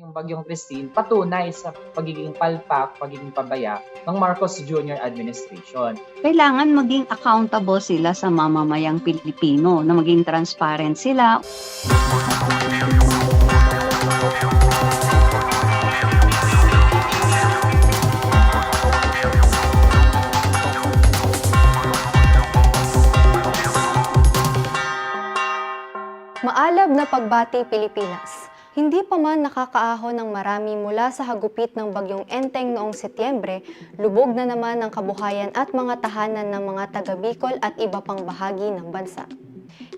Yung Bagyong Christine, patunay sa pagiging palpak, pagiging pabaya ng Marcos Jr. administration. Kailangan maging accountable sila sa mamamayang Pilipino, na maging transparent sila. Maalab na pagbati Pilipinas. Hindi pa man nakakaahon ng marami mula sa hagupit ng bagyong Enteng noong Setyembre, lubog na naman ang kabuhayan at mga tahanan ng mga taga Bicol at iba pang bahagi ng bansa.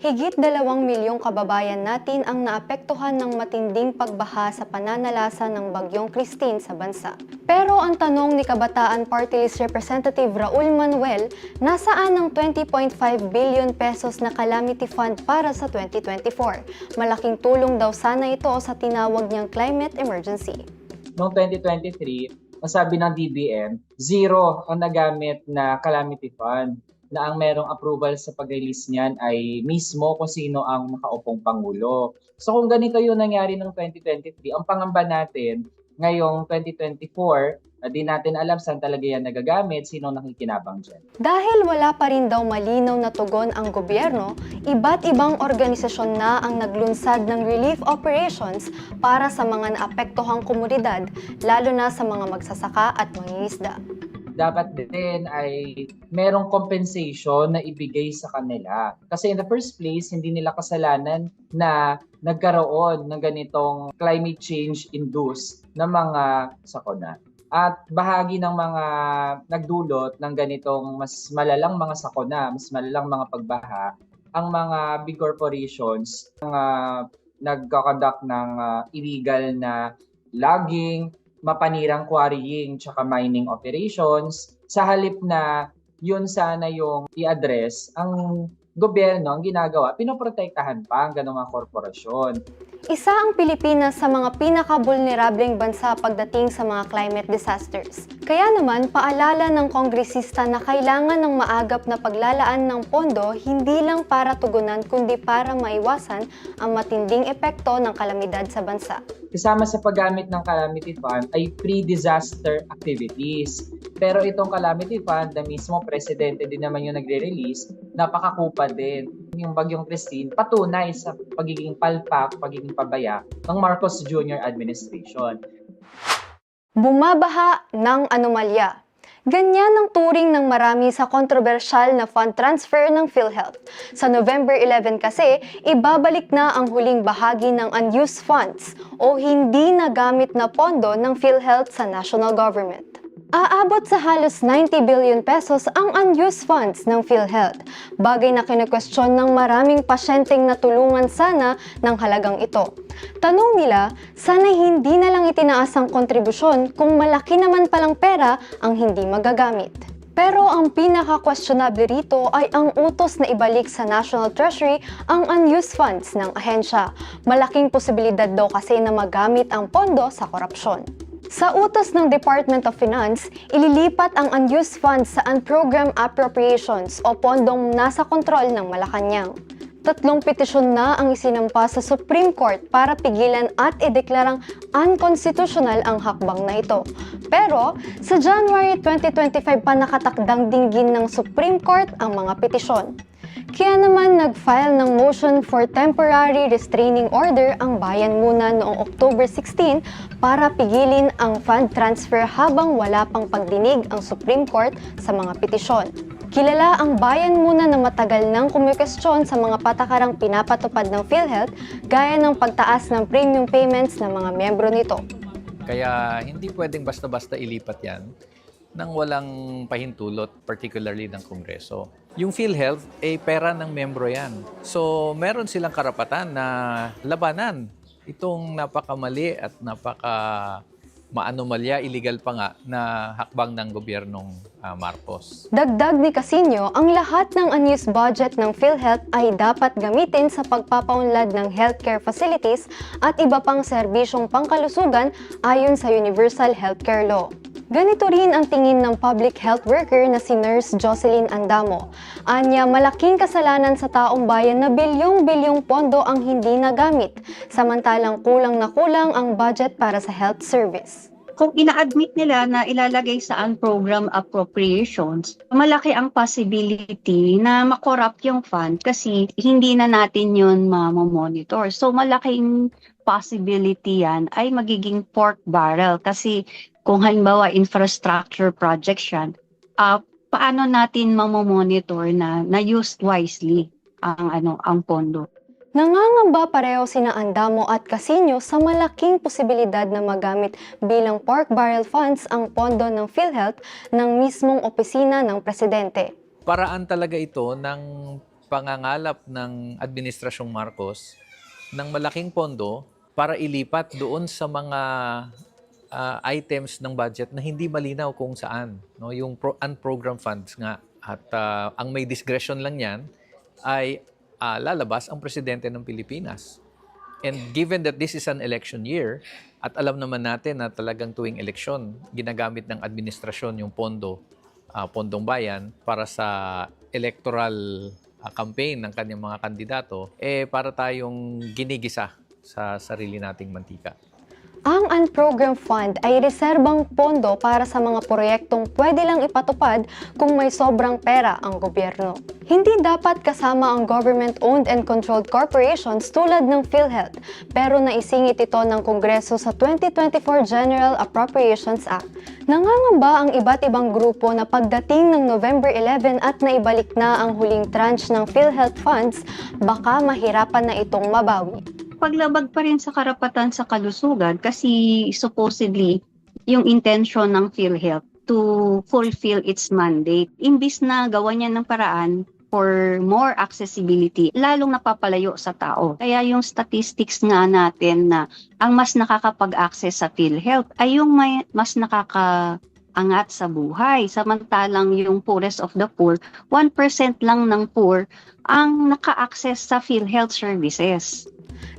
Higit dalawang milyong kababayan natin ang naapektuhan ng matinding pagbaha sa pananalasa ng bagyong Christine sa bansa. Pero ang tanong ni Kabataan Party List Representative Raul Manuel, nasaan ang 20.5 billion pesos na calamity fund para sa 2024? Malaking tulong daw sana ito sa tinawag niyang climate emergency. Noong 2023, masabi ng DBM, zero ang nagamit na calamity fund na ang merong approval sa pag-release niyan ay mismo kung sino ang nakaupong Pangulo. So kung ganito yung nangyari ng 2023, ang pangamba natin ngayong 2024, na di natin alam saan talaga yan nagagamit, sino nakikinabang dyan. Dahil wala pa rin daw malinaw na tugon ang gobyerno, iba't ibang organisasyon na ang naglunsad ng relief operations para sa mga naapektuhang komunidad, lalo na sa mga magsasaka at mangingisda. Dapat din ay merong compensation na ibigay sa kanila. Kasi in the first place, hindi nila kasalanan na nagkaroon ng ganitong climate change induced na mga sakuna. At bahagi ng mga nagdulot ng ganitong mas malalang mga sakuna, mas malalang mga pagbaha, ang mga big corporations, mga nagkakonduct ng ah, illegal na logging, mapanirang quarrying tsaka mining operations sa halip na yun sana yung i-address ang gobyerno ang ginagawa, pinoprotektahan pa ang ganong mga korporasyon. Isa ang Pilipinas sa mga pinaka-vulnerableng bansa pagdating sa mga climate disasters. Kaya naman, paalala ng kongresista na kailangan ng maagap na paglalaan ng pondo hindi lang para tugunan kundi para maiwasan ang matinding epekto ng kalamidad sa bansa. Kasama sa paggamit ng calamity fund ay pre-disaster activities. Pero itong calamity fund na mismo presidente din naman yung nagre-release, napakakupa din. Yung Bagyong Christine, patunay sa pagiging palpak, pagiging pabaya ng Marcos Jr. administration. Bumabaha ng anomalya. Ganyan ang turing ng marami sa kontrobersyal na fund transfer ng PhilHealth. Sa November 11 kasi, ibabalik na ang huling bahagi ng unused funds o hindi nagamit na pondo ng PhilHealth sa national government. Aabot sa halos 90 billion pesos ang unused funds ng PhilHealth, bagay na kinekwestiyon ng maraming pasyenteng natulungan sana ng halagang ito. Tanong nila, sana hindi na lang itinaas ang kontribusyon kung malaki naman palang pera ang hindi magagamit. Pero ang pinaka-questionable rito ay ang utos na ibalik sa National Treasury ang unused funds ng ahensya. Malaking posibilidad daw kasi na magamit ang pondo sa korupsyon. Sa utos ng Department of Finance, ililipat ang unused funds sa unprogrammed appropriations o pondong nasa kontrol ng Malacanang. Tatlong petisyon na ang isinampa sa Supreme Court para pigilan at ideklarang unconstitutional ang hakbang na ito. Pero sa January 2025 pa nakatakdang dinggin ng Supreme Court ang mga petisyon. Kaya naman nag-file ng motion for temporary restraining order ang bayan muna noong October 16 para pigilin ang fund transfer habang wala pang pagdinig ang Supreme Court sa mga petisyon. Kilala ang bayan muna na matagal nang kumikestyon sa mga patakarang pinapatupad ng PhilHealth gaya ng pagtaas ng premium payments ng mga miyembro nito. Kaya hindi pwedeng basta-basta ilipat yan nang walang pahintulot, particularly ng Kongreso. Yung PhilHealth, eh, pera ng membro yan. So, meron silang karapatan na labanan itong napakamali at napaka maanomalya, illegal pa nga, na hakbang ng gobyernong ah, Marcos. Dagdag ni Casino, ang lahat ng unused budget ng PhilHealth ay dapat gamitin sa pagpapaunlad ng healthcare facilities at iba pang serbisyong pangkalusugan ayon sa Universal Healthcare Law. Ganito rin ang tingin ng public health worker na si Nurse Jocelyn Andamo. Anya, malaking kasalanan sa taong bayan na bilyong-bilyong pondo ang hindi nagamit, samantalang kulang na kulang ang budget para sa health service. Kung ina-admit nila na ilalagay sa unprogram appropriations, malaki ang possibility na makorrupt yung fund kasi hindi na natin yun mamomonitor. So malaking possibility yan ay magiging pork barrel kasi kung halimbawa infrastructure projects yan, ah, paano natin mamomonitor na na-used wisely ang ano ang pondo? Nangangamba pareho sina Andamo at Casino sa malaking posibilidad na magamit bilang pork barrel funds ang pondo ng PhilHealth ng mismong opisina ng presidente. Paraan talaga ito ng pangangalap ng Administrasyong Marcos ng malaking pondo para ilipat doon sa mga ah, items ng budget na hindi malinaw kung saan. No? Yung pro- unprogrammed funds nga. At ah, ang may discretion lang yan ay ah, lalabas ang presidente ng Pilipinas. And given that this is an election year, at alam naman natin na talagang tuwing eleksyon, ginagamit ng administrasyon yung pondo, ah, pondong bayan para sa electoral ah, campaign ng kanyang mga kandidato, eh para tayong ginigisa sa sarili nating mantika. Ang unprogrammed fund ay reserbang pondo para sa mga proyektong pwede lang ipatupad kung may sobrang pera ang gobyerno. Hindi dapat kasama ang government-owned and controlled corporations tulad ng PhilHealth, pero naisingit ito ng Kongreso sa 2024 General Appropriations Act. Nangangamba ang iba't ibang grupo na pagdating ng November 11 at naibalik na ang huling tranche ng PhilHealth funds, baka mahirapan na itong mabawi. Paglabag pa rin sa karapatan sa kalusugan kasi supposedly yung intention ng PhilHealth to fulfill its mandate. Imbis na gawa niya ng paraan for more accessibility, lalong napapalayo sa tao. Kaya yung statistics nga natin na ang mas nakakapag-access sa PhilHealth ay yung may, mas nakaka angat sa buhay. Samantalang yung poorest of the poor, 1% lang ng poor ang naka-access sa PhilHealth services.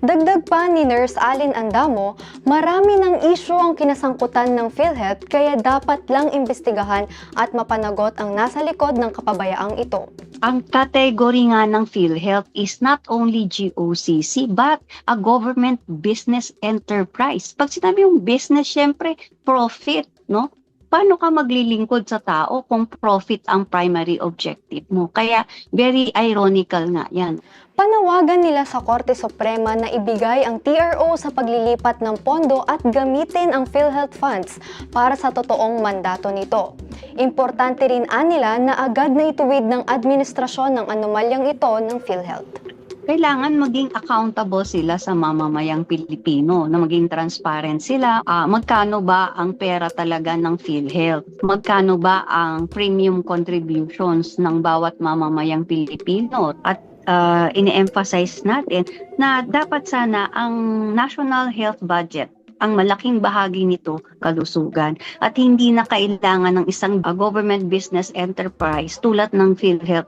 Dagdag pa ni Nurse Alin Andamo, marami ng issue ang kinasangkutan ng PhilHealth kaya dapat lang imbestigahan at mapanagot ang nasa likod ng kapabayaang ito. Ang category nga ng PhilHealth is not only GOCC but a government business enterprise. Pag sinabi yung business, syempre profit, no? Paano ka maglilingkod sa tao kung profit ang primary objective mo? Kaya very ironical nga yan. Panawagan nila sa Korte Suprema na ibigay ang TRO sa paglilipat ng pondo at gamitin ang PhilHealth funds para sa totoong mandato nito. Importante rin anila na agad na ituwid ng administrasyon ng anomalyang ito ng PhilHealth. Kailangan maging accountable sila sa mamamayang Pilipino, na maging transparent sila. Ah, magkano ba ang pera talaga ng PhilHealth? Magkano ba ang premium contributions ng bawat mamamayang Pilipino? At ah, ine-emphasize natin na dapat sana ang national health budget ang malaking bahagi nito kalusugan at hindi na kailangan ng isang government business enterprise tulad ng PhilHealth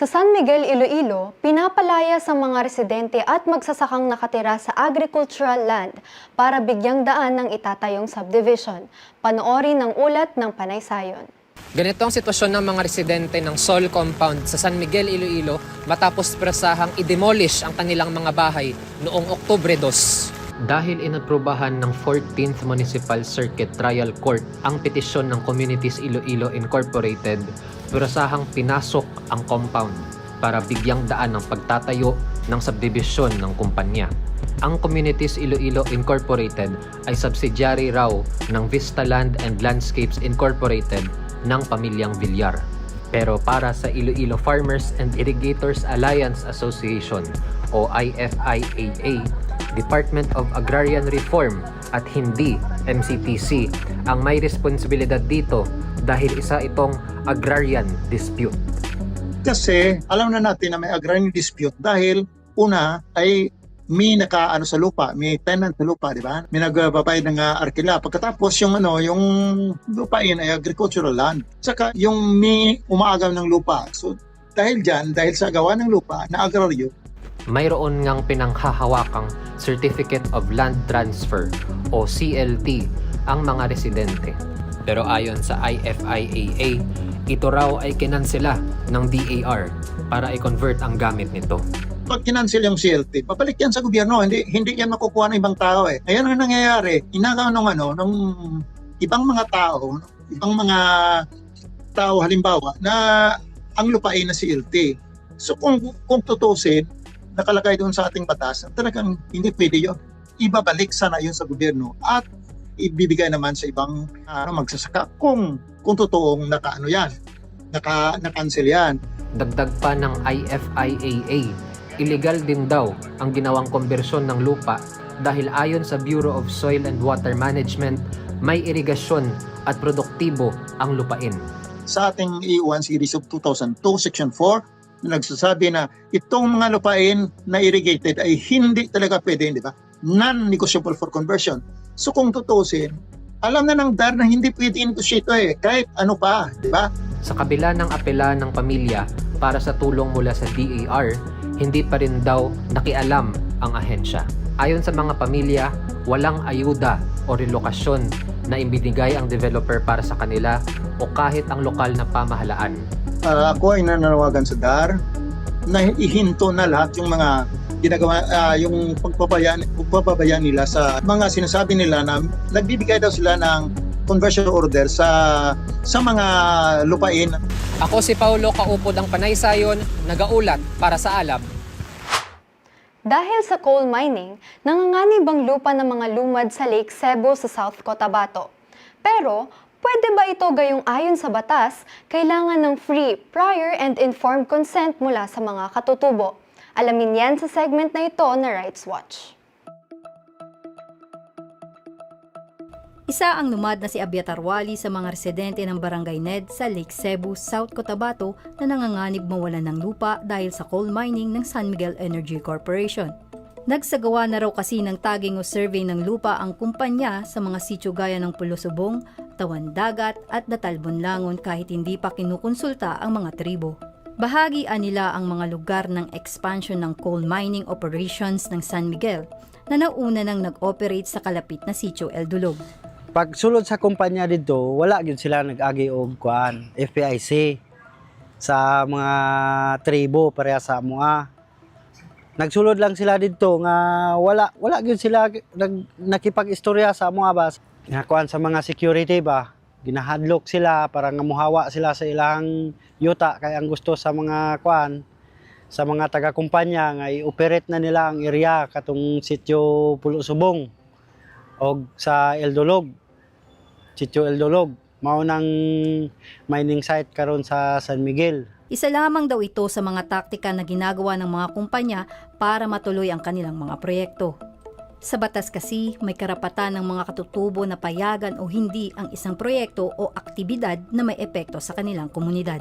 Sa San Miguel, Iloilo, pinapalaya sa mga residente at magsasakang nakatira sa agricultural land para bigyang daan ng itatayong subdivision. Panoorin ang ulat ng Panay Sayon. Ganito ang sitwasyon ng mga residente ng Sol Compound sa San Miguel, Iloilo matapos presahang i-demolish ang kanilang mga bahay noong Oktubre 2. Dahil inaprubahan ng 14th Municipal Circuit Trial Court ang petisyon ng Communities Iloilo Incorporated, presahang pinasok ang compound para bigyang daan ng pagtatayo ng subdivision ng kumpanya. Ang Communities Iloilo Incorporated ay subsidiary raw ng Vista Land and Landscapes Incorporated ng pamilyang Villar. Pero para sa Iloilo Farmers and Irrigators Alliance Association o IFIAA, Department of Agrarian Reform at hindi MCTC ang may responsibilidad dito dahil isa itong agrarian dispute. Kasi alam na natin na may agrarian dispute dahil una ay may nakaano sa lupa, may tenant sa lupa, di ba? May nagbabayad ng uh, arkila. Pagkatapos yung ano, yung lupain ay agricultural land. Saka yung may umaagaw ng lupa. So dahil diyan, dahil sa gawa ng lupa na agraryo, mayroon ngang pinanghahawakang Certificate of Land Transfer o CLT ang mga residente. Pero ayon sa IFIAA, ito raw ay kinansela ng DAR para i-convert ang gamit nito. Pag kinansel yung CLT, babalik yan sa gobyerno. Hindi hindi yan makukuha ng ibang tao eh. Ayan ang nangyayari. Inagaw ng ano, ng ibang mga tao, ibang mga tao halimbawa na ang lupain na CLT. So kung kung tutusin, nakalagay doon sa ating batas, na talagang hindi pwede yun. Ibabalik sana yun sa gobyerno at ibibigay naman sa ibang ano, magsasaka kung kung totoong nakaano yan, naka na-cancel yan. Dagdag pa ng IFIAA, illegal din daw ang ginawang konbersyon ng lupa dahil ayon sa Bureau of Soil and Water Management, may irigasyon at produktibo ang lupain. sa ating E1 series of 2002 section 4 na nagsasabi na itong mga lupain na irrigated ay hindi talaga pwede, di ba? Non-negotiable for conversion. So kung tutusin, alam na ng DAR na hindi pwede i-negotiate ito eh, kahit ano pa, di ba? Sa kabila ng apela ng pamilya para sa tulong mula sa DAR, hindi pa rin daw nakialam ang ahensya. Ayon sa mga pamilya, walang ayuda o relokasyon na ibinigay ang developer para sa kanila o kahit ang lokal na pamahalaan. Ah, ako ay nananawagan sa DAR na ihinto na lahat yung mga ginagawa ah, yung pagpapabayaan pagpapabayaan nila sa mga sinasabi nila na nagbibigay daw sila ng conversion order sa sa mga lupain Ako si Paulo Kaupod ang Panay Sayon, nagaulat para sa Alab. Dahil sa coal mining, nanganganib ang lupa ng mga lumad sa Lake Cebu sa South Cotabato. Pero, pwede ba ito gayong ayon sa batas, kailangan ng free, prior, and informed consent mula sa mga katutubo? Alamin yan sa segment na ito na Rights Watch. Isa ang lumad na si Abiatar Wali sa mga residente ng Barangay Ned sa Lake Cebu, South Cotabato na nanganganib mawalan ng lupa dahil sa coal mining ng San Miguel Energy Corporation. Nagsagawa na raw kasi ng tagging o survey ng lupa ang kumpanya sa mga sityo gaya ng Pulusubong, Tawan Dagat at Datalbon Langon kahit hindi pa kinukonsulta ang mga tribo. Bahagian nila ang mga lugar ng expansion ng coal mining operations ng San Miguel na nauna nang nag-operate sa kalapit na sityo El Dulog. pag sulod sa kumpanya dito, wala gyud sila nag-agi og kuan, FPIC sa mga tribo pareha sa mua. Nagsulod lang sila dito nga wala wala gyud sila nag, nakipag-istorya sa mga bas. Nga kuan sa mga security ba, ginahadlok sila para nga muhawa sila sa ilang yuta kay ang gusto sa mga kuan sa mga taga-kumpanya nga i-operate na nila ang area katong sityo Pulo Subong o sa Eldolog Sitio Eldolog. Mao nang mining site karon sa San Miguel. Isa lamang daw ito sa mga taktika na ginagawa ng mga kumpanya para matuloy ang kanilang mga proyekto. Sa batas kasi, may karapatan ng mga katutubo na payagan o hindi ang isang proyekto o aktibidad na may epekto sa kanilang komunidad.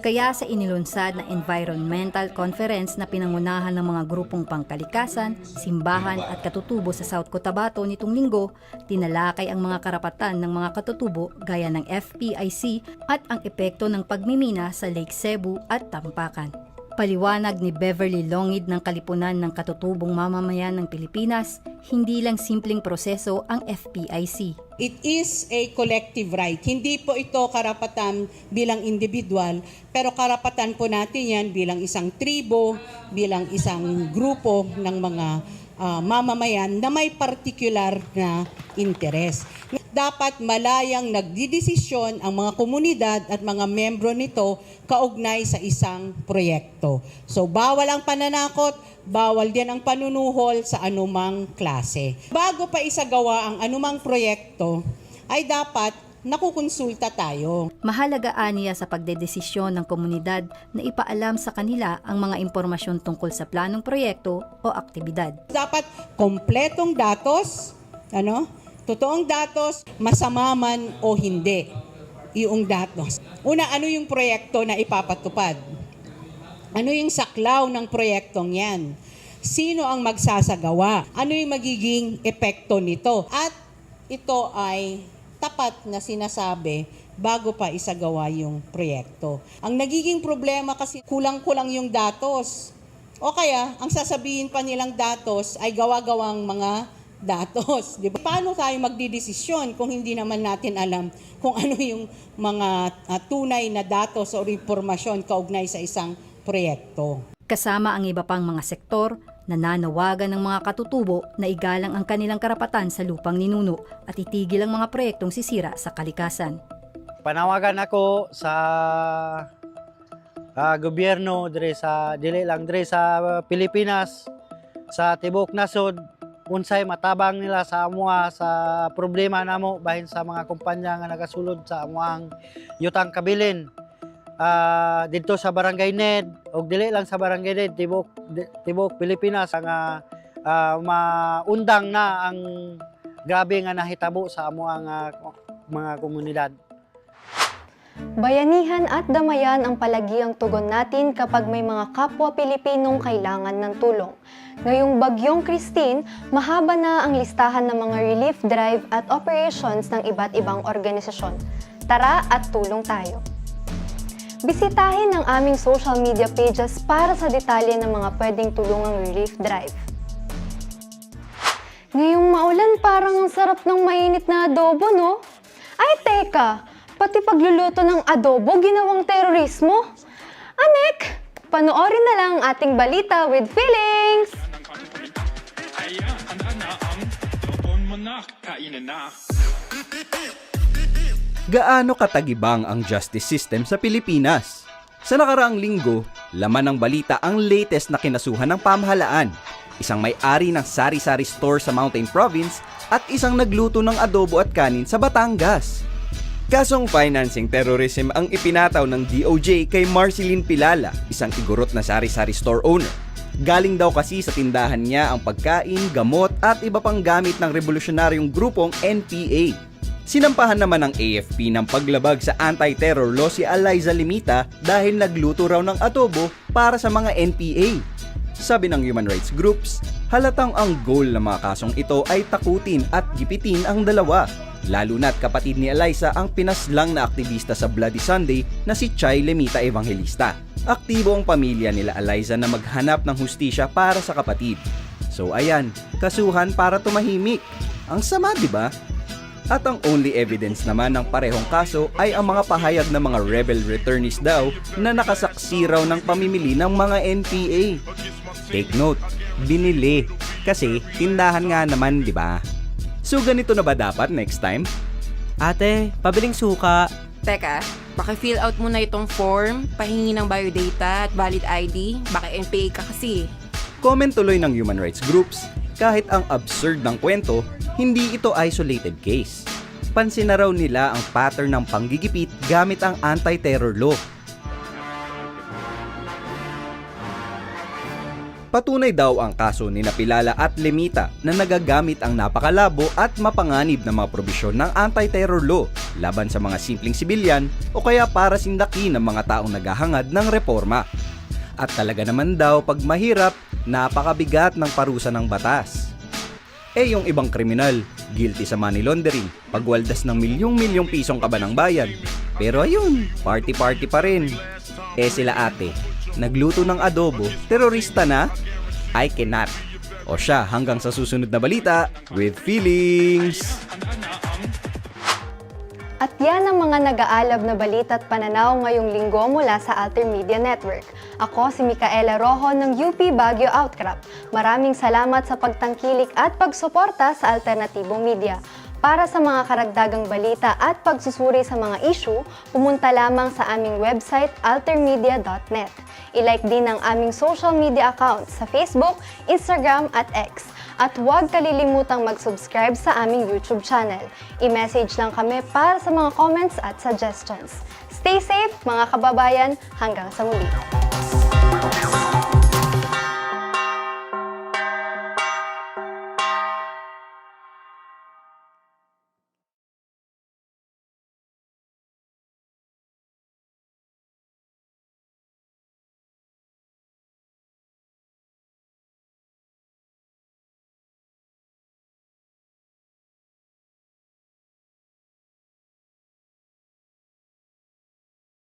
Kaya sa inilunsad na Environmental Conference na pinangunahan ng mga grupong pangkalikasan, simbahan at katutubo sa South Cotabato nitong linggo, tinalakay ang mga karapatan ng mga katutubo gaya ng FPIC at ang epekto ng pagmimina sa Lake Cebu at Tampakan. Paliwanag ni Beverly Longid ng Kalipunan ng Katutubong Mamamayan ng Pilipinas, hindi lang simpleng proseso ang FPIC. It is a collective right. Hindi po ito karapatan bilang individual, pero karapatan po natin yan bilang isang tribo, bilang isang grupo ng mga ah, mamamayan na may particular na interes. Dapat malayang nagdidesisyon ang mga komunidad at mga membro nito kaugnay sa isang proyekto. So bawal ang pananakot, bawal din ang panunuhol sa anumang klase. Bago pa isagawa ang anumang proyekto, ay dapat nakukonsulta tayo. Mahalaga aniya sa pagdedesisyon ng komunidad na ipaalam sa kanila ang mga impormasyon tungkol sa planong proyekto o aktibidad. Dapat kompletong datos, ano? Totoong datos, masama man o hindi yung datos. Una, ano yung proyekto na ipapatupad? Ano yung saklaw ng proyektong yan? Sino ang magsasagawa? Ano yung magiging epekto nito? At ito ay tapat na sinasabi bago pa isagawa yung proyekto. Ang nagiging problema kasi kulang-kulang yung datos. O kaya, ang sasabihin pa nilang datos ay gawa-gawang mga datos. Di ba? Paano tayo magdidesisyon kung hindi naman natin alam kung ano yung mga ah, tunay na datos o impormasyon kaugnay sa isang proyekto? Kasama ang iba pang mga sektor, nananawagan ng mga katutubo na igalang ang kanilang karapatan sa lupang ninuno at itigil ang mga proyektong sisira sa kalikasan. Panawagan ako sa ah, gobyerno dire sa dili lang dire sa Pilipinas sa tibok nasod unsay matabang nila sa amuha sa problema namo bahin sa mga kumpanya nga nagasulod sa amuang yutang kabilin Ah, dito sa Barangay Ned og dili lang sa Barangay Ned tibok tibok Pilipinas nga ah, maundang na ang grabe nga nahitabo sa amuang ah, mga komunidad Bayanihan at damayan ang palagiang tugon natin kapag may mga kapwa Pilipinong kailangan ng tulong. Ngayong bagyong Christine, mahaba na ang listahan ng mga relief drive at operations ng iba't ibang organisasyon. Tara at tulong tayo. Bisitahin ang aming social media pages para sa detalye ng mga pwedeng tulungang relief drive. Ngayong maulan parang ang sarap ng mainit na adobo, no? Ay, teka! Pati pagluluto ng adobo ginawang terorismo? Anek! Panoorin na lang ang ating balita with feelings! Gaano katagibang ang justice system sa Pilipinas? Sa nakaraang linggo, laman ng balita ang latest na kinasuhan ng pamahalaan. Isang may-ari ng sari-sari store sa Mountain Province at isang nagluto ng adobo at kanin sa Batangas. Kasong financing terrorism ang ipinataw ng DOJ kay Marceline Pilala, isang igurot na sari-sari store owner. Galing daw kasi sa tindahan niya ang pagkain, gamot at iba pang gamit ng revolusyonaryong grupong NPA. Sinampahan naman ng AFP ng paglabag sa anti-terror law si Eliza Limita dahil nagluto raw ng adobo para sa mga NPA. Sabi ng human rights groups, halatang ang goal ng mga kasong ito ay takutin at gipitin ang dalawa. Lalo na't kapatid ni Eliza ang pinaslang na aktivista sa Bloody Sunday na si Chai Lemita Evangelista. Aktibo ang pamilya nila Eliza na maghanap ng hustisya para sa kapatid. So ayan, kasuhan para tumahimik. Ang sama, di ba? At ang only evidence naman ng parehong kaso ay ang mga pahayag ng mga rebel returnees daw na nakasaksi raw ng pamimili ng mga NPA. Take note, binili. Kasi tindahan nga naman, di ba? So ganito na ba dapat next time? Ate, pabiling suka. Teka, paki-fill out mo na itong form, pahingi ng biodata at valid ID, baka NPA ka kasi. Comment tuloy ng human rights groups, kahit ang absurd ng kwento, hindi ito isolated case. Pansin na raw nila ang pattern ng panggigipit gamit ang anti-terror law. Patunay daw ang kaso ni Napilala at Lemita na nagagamit ang napakalabo at mapanganib na mga probisyon ng anti-terror law laban sa mga simpleng sibilyan o kaya para sindaki ng mga taong naghahangad ng reforma. At talaga naman daw pag mahirap, napakabigat ng parusa ng batas. Eh yung ibang kriminal, guilty sa money laundering, pagwaldas ng milyong-milyong pisong kaba ng bayan. Pero ayun, party-party pa rin. Eh sila ate, nagluto ng adobo, terorista na? I cannot. O siya, hanggang sa susunod na balita, with feelings! At yan ang mga nag-aalab na balita at pananaw ngayong linggo mula sa Alter Media Network. Ako si Micaela Rojo ng UP Baguio Outcrop. Maraming salamat sa pagtangkilik at pagsuporta sa Alternatibong Media. Para sa mga karagdagang balita at pagsusuri sa mga issue, pumunta lamang sa aming website altermedia.net. I-like din ang aming social media accounts sa Facebook, Instagram at X. At huwag kalilimutang mag-subscribe sa aming YouTube channel. I-message lang kami para sa mga comments at suggestions. Stay safe mga kababayan, hanggang sa muli.